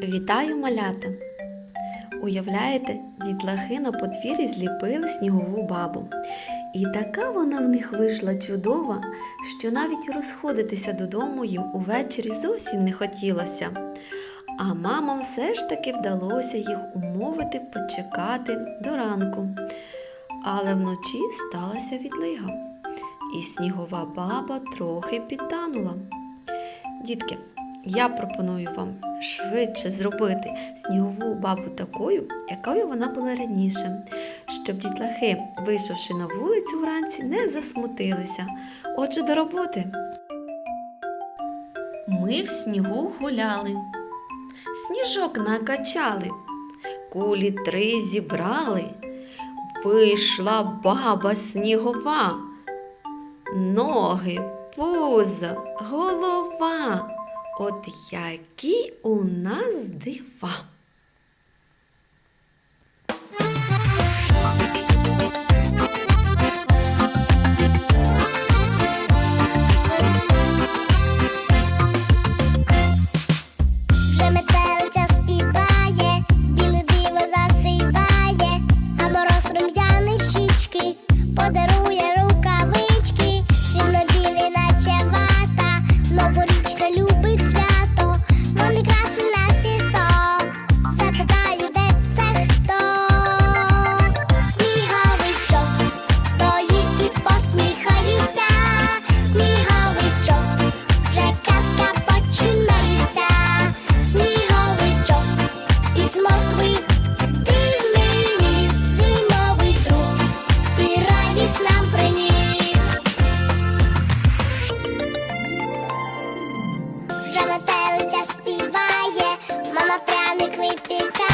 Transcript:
Вітаю малята! Уявляєте, дітлахи на подвір'ї зліпили снігову бабу. І така вона в них вийшла чудова, що навіть розходитися додому їм увечері зовсім не хотілося. А мамам все ж таки вдалося їх умовити почекати до ранку. Але вночі сталася відлига, і снігова баба трохи підтанула. Дітки, я пропоную вам швидше зробити снігову бабу такою, якою вона була раніше, щоб дітлахи, вийшовши на вулицю вранці, не засмутилися. Отже, до роботи. Ми в снігу гуляли, сніжок накачали, кулі три зібрали. Вийшла баба снігова, ноги, пузо, голова. От які у нас дива. Мама пряник выпекает.